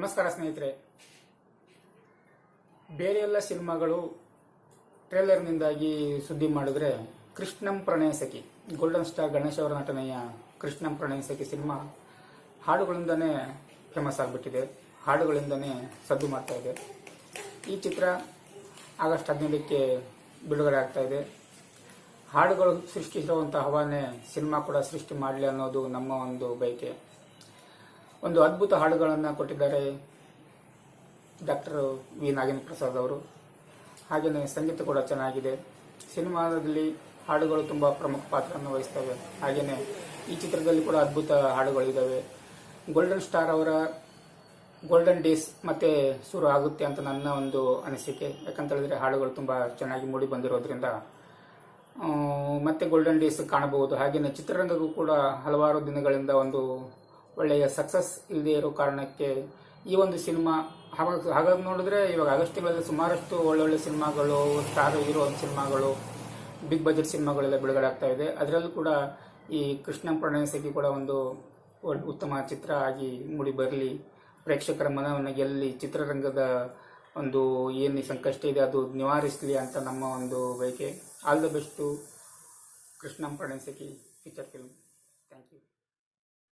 ನಮಸ್ಕಾರ ಸ್ನೇಹಿತರೆ. ಬೇರೆ ಎಲ್ಲ ಸಿನಿಮಾಗಳು ಟ್ರೇಲರ್ನಿಂದಾಗಿ ಸುದ್ದಿ ಮಾಡಿದ್ರೆ ಕೃಷ್ಣಂ ಪ್ರಣಯ ಸಖಿ ಗೋಲ್ಡನ್ ಸ್ಟಾರ್ ಗಣೇಶ್ ಅವರ ನಟನೆಯ ಕೃಷ್ಣಂ ಪ್ರಣಯ ಸಖಿ ಸಿನಿಮಾ ಹಾಡುಗಳಿಂದನೇ ಫೇಮಸ್ ಆಗಿಬಿಟ್ಟಿದೆ, ಹಾಡುಗಳಿಂದನೇ ಸದ್ದು ಮಾಡ್ತಾ ಇದೆ. ಈ ಚಿತ್ರ ಆಗಸ್ಟ್ ಹದಿನೈದಕ್ಕೆ ಬಿಡುಗಡೆ ಆಗ್ತಾ ಇದೆ. ಹಾಡುಗಳು ಸೃಷ್ಟಿಸಿರುವಂಥ ಹವಾನೆ ಸಿನಿಮಾ ಕೂಡ ಸೃಷ್ಟಿ ಮಾಡಲಿ ಅನ್ನೋದು ನಮ್ಮ ಒಂದು ಬಯಕೆ. ಒಂದು ಅದ್ಭುತ ಹಾಡುಗಳನ್ನು ಕೊಟ್ಟಿದ್ದಾರೆ ಡಾಕ್ಟರ್ ವಿ. ನಾಗೇಂದ್ರ ಪ್ರಸಾದ್ ಅವರು. ಹಾಗೆಯೇ ಸಂಗೀತ ಕೂಡ ಚೆನ್ನಾಗಿದೆ. ಸಿನಿಮಾದಲ್ಲಿ ಹಾಡುಗಳು ತುಂಬ ಪ್ರಮುಖ ಪಾತ್ರವನ್ನು ವಹಿಸ್ತವೆ. ಹಾಗೆಯೇ ಈ ಚಿತ್ರದಲ್ಲಿ ಕೂಡ ಅದ್ಭುತ ಹಾಡುಗಳಿದ್ದಾವೆ ಗೋಲ್ಡನ್ ಸ್ಟಾರ್ ಅವರ ಗೋಲ್ಡನ್ ಡೇಸ್ ಮತ್ತೆ ಶುರು ಆಗುತ್ತೆ ಅಂತ ನನ್ನ ಒಂದು ಅನಿಸಿಕೆ. ಯಾಕಂತ ಹೇಳಿದ್ರೆ ಹಾಡುಗಳು ತುಂಬ ಚೆನ್ನಾಗಿ ಮೂಡಿ ಬಂದಿರೋದ್ರಿಂದ ಮತ್ತೆ ಗೋಲ್ಡನ್ ಡೇಸ್ ಕಾಣಬಹುದು. ಹಾಗೆಯೇ ಚಿತ್ರರಂಗಕ್ಕೂ ಕೂಡ ಹಲವಾರು ದಿನಗಳಿಂದ ಒಂದು ಒಳ್ಳೆಯ ಸಕ್ಸಸ್ ಇಲ್ಲದೆ ಇರೋ ಕಾರಣಕ್ಕೆ ಈ ಒಂದು ಸಿನಿಮಾ ಹಾಗಾಗಿ ಹಾಗಾಗಿ ನೋಡಿದ್ರೆ ಇವಾಗ ಆಗಸ್ಟ್ ತಿಂಗಳಲ್ಲಿ ಸುಮಾರಷ್ಟು ಒಳ್ಳೊಳ್ಳೆ ಸಿನಿಮಾಗಳು ಸ್ಟಾರ್ ಹೀರೋ ಸಿನಿಮಾಗಳು ಬಿಗ್ ಬಜೆಟ್ ಸಿನಿಮಾಗಳೆಲ್ಲ ಬಿಡುಗಡೆ ಆಗ್ತಾ ಇದೆ. ಅದರಲ್ಲೂ ಕೂಡ ಈ ಕೃಷ್ಣ ಪ್ರಣಯ ಸಖಿ ಕೂಡ ಒಂದು ಉತ್ತಮ ಚಿತ್ರ ಆಗಿ ಮೂಡಿ ಬರಲಿ. ಪ್ರೇಕ್ಷಕರ ಮನವನ್ನು ಗೆಲ್ಲಿ, ಚಿತ್ರರಂಗದ ಒಂದು ಏನು ಸಂಕಷ್ಟ ಇದೆ ಅದು ನಿವಾರಿಸಲಿ ಅಂತ ನಮ್ಮ ಒಂದು ಬಯಕೆ. ಆಲ್ ದ ಬೆಸ್ಟು ಕೃಷ್ಣಂ ಪ್ರಣಯ ಸಖಿ ಫೀಚರ್ ಫಿಲ್ಮ್